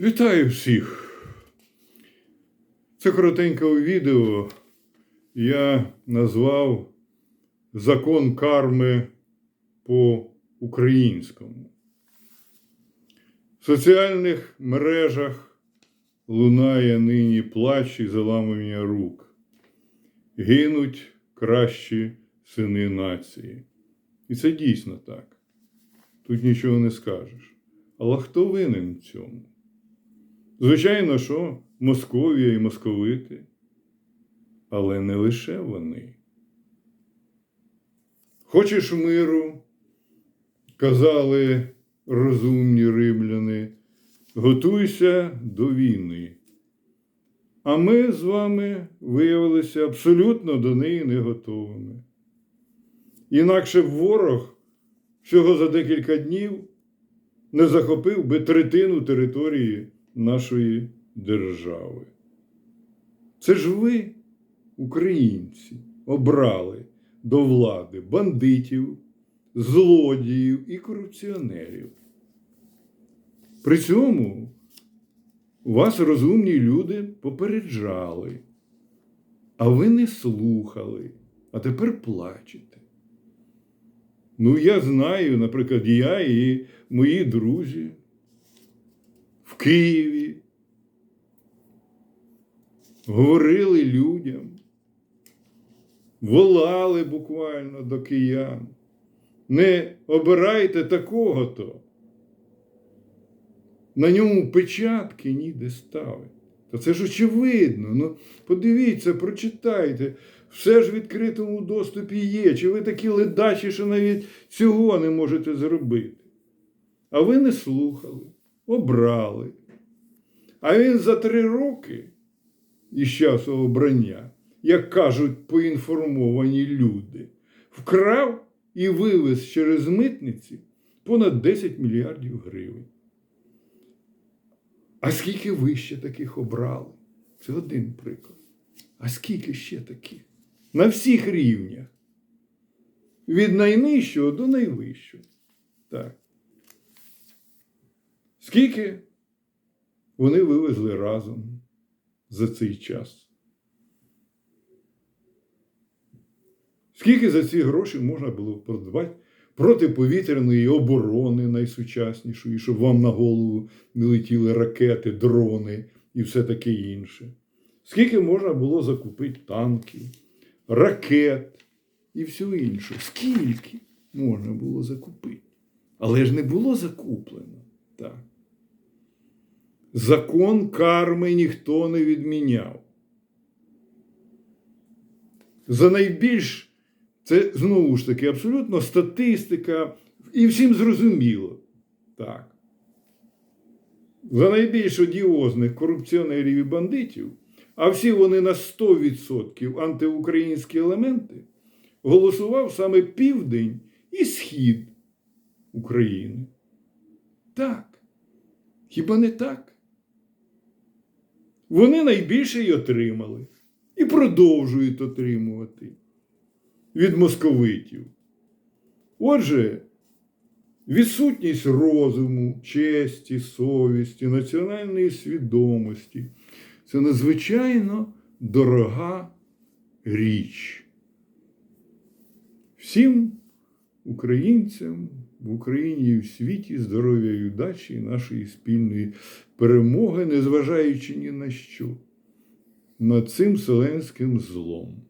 Вітаю всіх! Це коротеньке відео я назвав Закон карми по-українському. В соціальних мережах лунає нині плач і заламування рук. Гинуть кращі сини нації. І це дійсно так. Тут нічого не скажеш. Але хто винен в цьому? Звичайно, що Московія і московити, але не лише вони. Хочеш миру, казали розумні римляни, готуйся до війни. А ми з вами виявилися абсолютно до неї не готовими. Інакше б ворог всього за декілька днів не захопив би третину території нашої держави. Це ж ви, українці, обрали до влади бандитів, злодіїв і корупціонерів. При цьому вас розумні люди попереджали, а ви не слухали, а тепер плачете. Ну, я знаю, наприклад, я і мої друзі Києві говорили людям, волали буквально до киян. Не обирайте такого-то. На ньому печатки ніде ставить. Та це ж очевидно. Ну, подивіться, прочитайте. Все ж в відкритому доступі є. Чи ви такі ледачі, що навіть цього не можете зробити? А ви не слухали, обрали. А він за три роки із часу обрання, як кажуть поінформовані люди, вкрав і вивез через митниці понад 10 мільярдів гривень. А скільки ви ще таких обрали? Це один приклад. А скільки ще таких? На всіх рівнях. Від найнижчого до найвищого. Так. Скільки вони вивезли разом за цей час? Скільки за ці гроші можна було придбати протиповітряної оборони найсучаснішої, щоб вам на голову не летіли ракети, дрони і все таке інше? Скільки можна було закупити танків, ракет і всього іншого? Скільки можна було закупити? Але ж не було закуплено. Так. Закон карми ніхто не відміняв. За найбільш, це знову ж таки абсолютно статистика, і всім зрозуміло. Так. За найбільш одіозних корупціонерів і бандитів, а всі вони на 100% антиукраїнські елементи, голосував саме південь і схід України. Так. Хіба не так? Вони найбільше й отримали і продовжують отримувати від московитів. Отже, відсутність розуму, честі, совісті, національної свідомості це надзвичайно дорога річ. Всім українцям в Україні і в світі здоров'я і удачі і нашої спільної перемоги, незважаючи ні на що, над цим селенським злом.